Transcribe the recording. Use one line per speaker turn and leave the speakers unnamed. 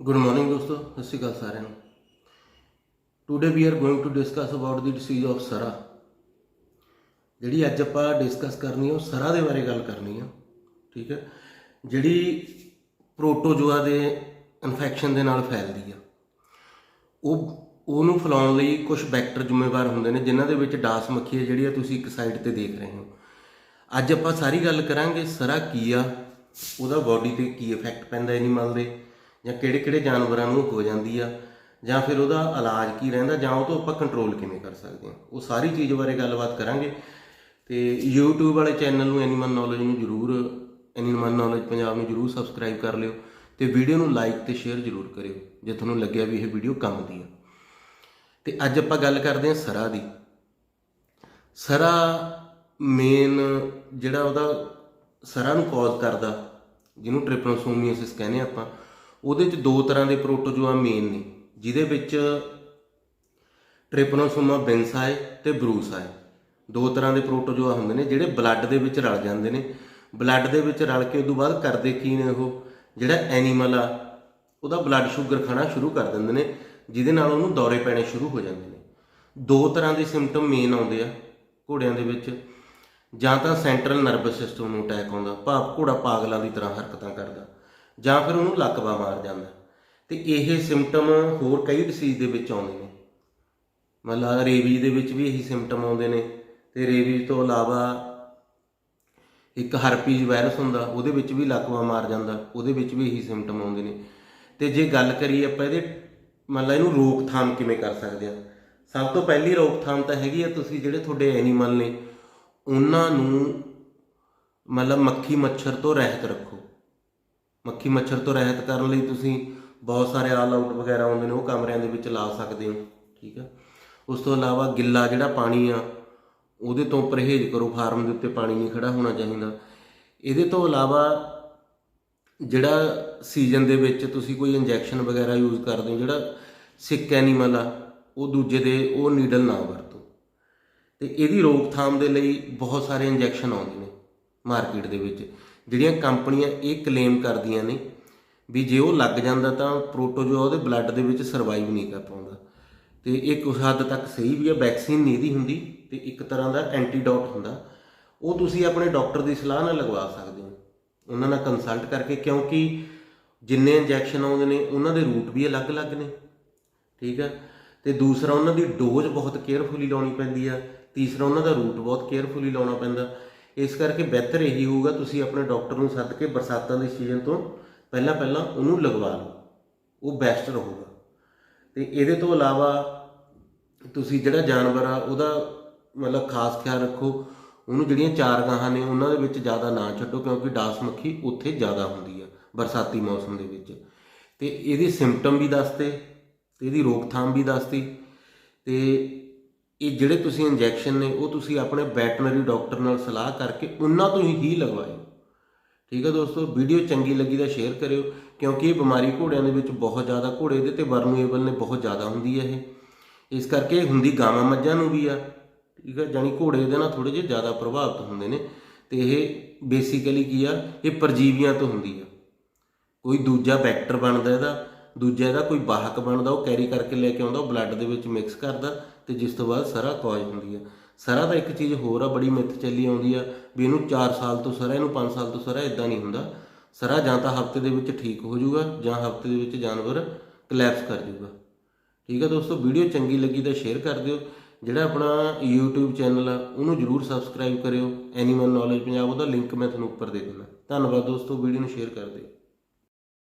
Good morning ਦੋਸਤੋ ਸਤਿ ਸ਼੍ਰੀ ਅਕਾਲ ਸਾਰਿਆਂ ਨੂੰ today we are going to discuss about the disease of surra ਜਿਹੜੀ ਅੱਜ ਆਪਾਂ ਡਿਸਕਸ ਕਰਨੀ ਹੈ ਉਹ ਸਰਾ ਦੇ ਬਾਰੇ ਗੱਲ ਕਰਨੀ ਆ ਠੀਕ ਹੈ ਜਿਹੜੀ ਪ੍ਰੋਟੋਜੋਆ ਦੇ ਇਨਫੈਕਸ਼ਨ ਦੇ ਨਾਲ ਫੈਲਦੀ ਆ ਉਹ ਉਹਨੂੰ ਫੈਲਾਉਣ ਲਈ ਕੁਝ ਬੈਕਟਰ ਜ਼ਿੰਮੇਵਾਰ ਹੁੰਦੇ ਨੇ ਜਿਨ੍ਹਾਂ ਦੇ ਵਿੱਚ ਡਾਸ ਮੱਖੀ ਹੈ ਜਿਹੜੀ ਆ ਤੁਸੀਂ ਇੱਕ ਸਾਈਡ ਤੇ ਦੇਖ ਰਹੇ ਹੋ ਅੱਜ ਆਪਾਂ ਸਾਰੀ ਗੱਲ ਕਰਾਂਗੇ ਸਰਾ ਕੀ ਆ ਉਹਦਾ ਬਾਡੀ ਤੇ ਕੀ ਇਫੈਕਟ ਪੈਂਦਾ ਐਨੀਮਲ ਦੇ? ਜਾਂ ਕਿਹੜੇ ਕਿਹੜੇ ਜਾਨਵਰਾਂ ਨੂੰ ਹੋ ਜਾਂਦੀ ਆ, ਜਾਂ ਫਿਰ ਉਹਦਾ ਇਲਾਜ ਕੀ ਰਹਿੰਦਾ, ਜਾਂ ਉਹ ਤੋਂ ਆਪਾਂ ਕੰਟਰੋਲ ਕਿਵੇਂ ਕਰ ਸਕਦੇ ਹਾਂ ਉਹ ਸਾਰੀ ਚੀਜ਼ ਬਾਰੇ ਗੱਲਬਾਤ ਕਰਾਂਗੇ। ਤੇ YouTube ਵਾਲੇ ਚੈਨਲ ਨੂੰ ਐਨੀਮਲ ਨੌਲੇਜ ਨੂੰ ਜਰੂਰ ਐਨੀਮਲ ਨੌਲੇਜ ਪੰਜਾਬ ਨੂੰ ਜਰੂਰ ਸਬਸਕ੍ਰਾਈਬ ਕਰ ਲਿਓ ਤੇ ਵੀਡੀਓ ਨੂੰ ਲਾਈਕ ਤੇ ਸ਼ੇਅਰ ਜਰੂਰ ਕਰਿਓ, ਜੇ ਤੁਹਾਨੂੰ ਲੱਗਿਆ ਵੀ ਇਹ ਵੀਡੀਓ ਕੰਮ ਦੀ ਆ। ਤੇ ਅੱਜ ਆਪਾਂ ਗੱਲ ਕਰਦੇ ਹਾਂ ਸਰਾ ਦੀ। ਸਰਾ ਮੇਨ ਜਿਹੜਾ ਉਹਦਾ ਸਰਾ ਨੂੰ ਕਾਜ਼ ਕਰਦਾ, ਜਿਹਨੂੰ ਟ੍ਰਿਪਨੋਸੋਮੀਅਸਿਸ ਕਹਿੰਦੇ ਆਪਾਂ ਉਹਦੇ ਚ ਦੋ ਤਰ੍ਹਾਂ ਦੇ ਪ੍ਰੋਟੋਜੋਆ ਮੇਨ ਨੇ, ਜਿਹਦੇ ਵਿੱਚ ਟ੍ਰਿਪਨੋਸੋਮਾ ਬੈਂਸਾਈ ਤੇ ਬਰੂਸਾਈ ਦੋ ਤਰ੍ਹਾਂ ਦੇ ਪ੍ਰੋਟੋਜੋਆ ਹੁੰਦੇ ਨੇ, ਜਿਹੜੇ ਬਲੱਡ ਦੇ ਵਿੱਚ ਰਲ ਜਾਂਦੇ ਨੇ। ਬਲੱਡ ਦੇ ਵਿੱਚ ਰਲ ਕੇ ਉਦੋਂ ਬਾਅਦ ਕਰਦੇ ਕੀ ਨੇ ਉਹ? ਜਿਹੜਾ ਐਨੀਮਲ ਆ, ਉਹਦਾ ਬਲੱਡ ਸ਼ੂਗਰ ਖਾਣਾ ਸ਼ੁਰੂ ਕਰ ਦਿੰਦੇ ਨੇ, ਜਿਹਦੇ ਨਾਲ ਉਹਨੂੰ ਦੌਰੇ ਪੈਣੇ ਸ਼ੁਰੂ ਹੋ ਜਾਂਦੇ ਨੇ। ਦੋ ਤਰ੍ਹਾਂ ਦੇ ਸਿੰਪਟਮ ਮੇਨ ਆਉਂਦੇ ਆ ਘੋੜਿਆਂ ਦੇ ਵਿੱਚ। ਜਾਂ ਤਾਂ ਸੈਂਟਰਲ ਨਰਵਸ ਸਿਸਟਮ ਨੂੰ ਅਟੈਕ ਆਉਂਦਾ, ਭਾਵ ਘੋੜਾ ਪਾਗਲਾਂ ਦੀ ਤਰ੍ਹਾਂ ਹਰਕਤਾਂ ਕਰਦਾ। ਜਾਂ ਫਿਰ ਉਹਨੂੰ ਲਕਵਾ ਮਾਰ ਜਾਂਦਾ। ਤੇ ਇਹ ਸਿੰਪਟਮ ਹੋਰ ਕਈ ਡਿਸੀਜ਼ ਦੇ ਵਿੱਚ ਆਉਂਦੇ ਨੇ। ਮਤਲਬ ਰੇਬੀਜ਼ ਦੇ ਵਿੱਚ ਵੀ ਇਹੀ ਸਿੰਪਟਮ ਆਉਂਦੇ ਨੇ। ਤੇ ਰੇਬੀਜ਼ ਤੋਂ ਇਲਾਵਾ ਇੱਕ ਹਰਪੀਜ਼ ਵਾਇਰਸ ਹੁੰਦਾ, ਉਹਦੇ ਵਿੱਚ ਵੀ ਲੱਕਵਾ ਮਾਰ ਜਾਂਦਾ, ਉਹਦੇ ਵਿੱਚ ਵੀ ਇਹੀ ਸਿੰਪਟਮ ਆਉਂਦੇ ਨੇ। ਤੇ ਜੇ ਗੱਲ ਕਰੀਏ ਆਪਾਂ ਇਹਦੇ, ਮਤਲਬ ਇਹਨੂੰ ਰੋਕਥਾਮ ਕਿਵੇਂ ਕਰ ਸਕਦੇ ਆ? ਸਭ ਤੋਂ ਪਹਿਲੀ ਰੋਕਥਾਮ ਤਾਂ ਹੈਗੀ ਆ ਤੁਸੀਂ ਜਿਹੜੇ ਤੁਹਾਡੇ ਐਨੀਮਲ ਨੇ, ਉਹਨਾਂ ਨੂੰ ਮਤਲਬ ਮੱਖੀ ਮੱਛਰ ਤੋਂ ਰਹਿਤ ਰੱਖੋ। ਮੱਖੀ ਮੱਛਰ ਤੋਂ ਰਹਿਤ ਕਰਨ ਲਈ ਤੁਸੀਂ ਬਹੁਤ ਸਾਰੇ ਆਲ ਆਊਟ ਵਗੈਰਾ ਆਉਂਦੇ ਨੇ, ਉਹ ਕਮਰਿਆਂ ਦੇ ਵਿੱਚ ਲਾ ਸਕਦੇ ਹੋ, ਠੀਕ ਆ? ਉਸ ਤੋਂ ਇਲਾਵਾ ਗਿੱਲਾ ਜਿਹੜਾ ਪਾਣੀ ਆ, ਉਹਦੇ ਤੋਂ ਪਰਹੇਜ਼ ਕਰੋ, ਫਾਰਮ ਦੇ ਉੱਤੇ ਪਾਣੀ ਨਹੀਂ ਖੜਾ ਹੋਣਾ ਚਾਹੀਦਾ। ਇਹਦੇ ਤੋਂ ਇਲਾਵਾ ਜਿਹੜਾ ਸੀਜ਼ਨ ਦੇ ਵਿੱਚ ਤੁਸੀਂ ਕੋਈ ਇੰਜੈਕਸ਼ਨ ਵਗੈਰਾ ਯੂਜ਼ ਕਰਦੇ ਹੋ, ਜਿਹੜਾ ਸਿੱਕ ਐਨੀਮਲ ਆ, ਉਹ ਦੂਜੇ ਦੇ, ਉਹ ਨੀਡਲ ਨਾ ਵਰਤੋ। ਤੇ ਇਹਦੀ ਰੋਕਥਾਮ ਦੇ ਲਈ ਬਹੁਤ ਸਾਰੇ ਇੰਜੈਕਸ਼ਨ ਆਉਂਦੇ ਨੇ ਮਾਰਕੀਟ ਦੇ ਵਿੱਚ। ਜਿਹੜੀਆਂ ਕੰਪਨੀਆਂ ਇਹ ਕਲੇਮ ਕਰਦੀਆਂ ਨੇ ਵੀ ਜੇ ਉਹ ਲੱਗ ਜਾਂਦਾ ਤਾਂ ਪ੍ਰੋਟੋਜੋਆ ਉਹਦੇ ਬਲੱਡ ਦੇ ਵਿੱਚ ਸਰਵਾਈਵ ਨਹੀਂ ਕਰ ਪਾਉਂਦਾ। ਤੇ ਇਹ ਕੁਝ ਹੱਦ ਤੱਕ ਸਹੀ ਵੀ ਹੈ ਵੈਕਸੀਨ ਨਹੀਂ ਦੀ ਹੁੰਦੀ ਤੇ ਇੱਕ ਤਰ੍ਹਾਂ ਦਾ ਐਂਟੀਡੋਟ ਹੁੰਦਾ। ਉਹ ਤੁਸੀਂ ਆਪਣੇ ਡਾਕਟਰ ਦੀ ਸਲਾਹ ਨਾਲ ਲਗਵਾ ਸਕਦੇ ਹੋ। ਉਹਨਾਂ ਨਾਲ ਕੰਸਲਟ ਕਰਕੇ ਕਿਉਂਕਿ ਜਿੰਨੇ ਇੰਜੈਕਸ਼ਨ ਆਉਂਦੇ ਨੇ, ਉਹਨਾਂ ਦੇ ਰੂਟ ਵੀ ਅਲੱਗ-ਅਲੱਗ ਨੇ। ਠੀਕ ਹੈ ਤੇ ਦੂਸਰਾ, ਉਹਨਾਂ ਦੀ ਡੋਜ਼ ਬਹੁਤ ਕੇਅਰਫੁਲੀ ਲਾਉਣੀ ਪੈਂਦੀ ਆ। ਤੀਸਰਾ, ਉਹਨਾਂ ਦਾ ਰੂਟ ਬਹੁਤ ਕੇਅਰਫੁਲੀ ਲਾਉਣਾ ਪੈਂਦਾ। ਇਸ ਕਰਕੇ ਬਿਹਤਰ ਇਹੀ ਹੋਊਗਾ, ਤੁਸੀਂ ਆਪਣੇ ਡਾਕਟਰ ਨੂੰ ਸੱਦ ਕੇ ਬਰਸਾਤਾਂ ਦੇ ਸੀਜ਼ਨ ਤੋਂ ਪਹਿਲਾਂ ਪਹਿਲਾਂ ਉਹਨੂੰ ਲਗਵਾ ਲਓ। ਉਹ ਬੈਸਟ ਰਹੂਗਾ। ਤੇ ਇਹਦੇ ਤੋਂ ਇਲਾਵਾ ਤੁਸੀਂ ਜਿਹੜਾ ਜਾਨਵਰ ਆ, ਉਹਦਾ ਮਤਲਬ ਖਾਸ ਖਿਆਲ ਰੱਖੋ, ਉਹਨੂੰ ਜਿਹੜੀਆਂ ਚਾਰ ਗਾਹਾਂ ਨੇ, ਉਹਨਾਂ ਦੇ ਵਿੱਚ ਜ਼ਿਆਦਾ ਨਾ ਛੱਡੋ, ਕਿਉਂਕਿ ਡਾਸ ਮੱਖੀ ਉੱਥੇ ਜ਼ਿਆਦਾ ਹੁੰਦੀ ਆ, ਬਰਸਾਤੀ ਮੌਸਮ ਦੇ ਵਿੱਚ। ਤੇ ਇਹਦੇ ਸਿੰਪਟਮ ਵੀ ਦੱਸਤੇ ਤੇ, ਇਹਦੀ ਰੋਕਥਾਮ ਵੀ ਦੱਸਤੀ ਤੇ ਇਹ ਜਿਹੜੇ ਤੁਸੀਂ ਇੰਜੈਕਸ਼ਨ ਨੇ, ਉਹ ਤੁਸੀਂ ਆਪਣੇ ਵੈਟਰਨਰੀ ਡਾਕਟਰ ਨਾਲ ਸਲਾਹ ਕਰਕੇ ਉਹਨਾਂ ਤੋਂ ਹੀ ਲਗਵਾਇਓ। ਠੀਕ ਹੈ ਦੋਸਤੋ ਵੀਡੀਓ ਚੰਗੀ ਲੱਗੀ ਤਾਂ ਸ਼ੇਅਰ ਕਰਿਓ, ਕਿਉਂਕਿ ਇਹ ਬਿਮਾਰੀ ਘੋੜਿਆਂ ਦੇ ਵਿੱਚ ਬਹੁਤ ਜ਼ਿਆਦਾ, ਘੋੜੇ ਦੇ ਤੇ ਵਰਨੂਏਬਲ ਨੇ, ਬਹੁਤ ਜ਼ਿਆਦਾ ਹੁੰਦੀ ਹੈ ਇਹ। ਇਸ ਕਰਕੇ ਇਹ ਹੁੰਦੀ ਗਾਵਾਂ ਮੱਝਾਂ ਨੂੰ ਵੀ ਆ, ਠੀਕ ਹੈ ਜਾਨੀ ਘੋੜੇ ਦੇ ਨਾਲ ਥੋੜੇ ਜਿਹਾ ਜ਼ਿਆਦਾ ਪ੍ਰਭਾਵਿਤ ਹੁੰਦੇ ਨੇ। ਤੇ ਇਹ ਬੇਸਿਕਲੀ ਕੀ ਆ, ਇਹ ਪਰਜੀਵੀਆਂ ਤੋਂ ਹੁੰਦੀ ਆ। ਕੋਈ ਦੂਜਾ ਵੈਕਟਰ ਬਣਦਾ ਇਹਦਾ, ਦੂਜਾ ਇਹਦਾ ਕੋਈ ਵਾਹਕ ਬਣਦਾ, ਉਹ ਕੈਰੀ ਕਰਕੇ ਲੈ ਕੇ ਆਉਂਦਾ, ਉਹ ਬਲੱਡ ਦੇ ਵਿੱਚ ਮਿਕਸ ਕਰਦਾ ਤੇ ਜਿਸ ਤੋਂ ਬਾਅਦ ਸਰਾ ਕੌਜ਼ ਹੁੰਦੀ ਆ। ਸਰਾ ਦਾ ਇੱਕ ਚੀਜ਼ ਹੋਰ ਆ, ਬੜੀ ਮਿੱਥ ਚੱਲੀ ਆਉਂਦੀ ਆ ਵੀ ਇਹਨੂੰ 4 ਸਾਲ ਤੋਂ ਸਰਾ, ਇਹਨੂੰ 5 ਸਾਲ ਤੋਂ ਸਰਾ ਇਦਾਂ ਨਹੀਂ ਹੁੰਦਾ। ਸਰਾ ਜਾਂ ਤਾਂ ਹਫ਼ਤੇ ਦੇ ਵਿੱਚ ਠੀਕ ਹੋ ਜਾਊਗਾ ਜਾਂ ਹਫ਼ਤੇ ਦੇ ਵਿੱਚ ਜਾਨਵਰ ਕਲੈਪਸ ਕਰ ਜਾਊਗਾ। ਠੀਕ ਹੈ ਦੋਸਤੋ, ਵੀਡੀਓ ਚੰਗੀ ਲੱਗੀ ਤਾਂ ਸ਼ੇਅਰ ਕਰ ਦਿਓ। ਜਿਹੜਾ ਆਪਣਾ YouTube ਚੈਨਲ ਆ, ਉਹਨੂੰ ਜਰੂਰ ਸਬਸਕ੍ਰਾਈਬ ਕਰਿਓ। ਐਨੀਮਲ ਨੌਲੇਜ ਪੰਜਾਬ, ਉਹਦਾ ਲਿੰਕ ਮੈਂ ਤੁਹਾਨੂੰ ਉੱਪਰ ਦੇ ਦਿੰਦਾ। ਧੰਨਵਾਦ ਦੋਸਤੋ, ਵੀਡੀਓ ਨੂੰ ਸ਼ੇਅਰ ਕਰ ਦਿਓ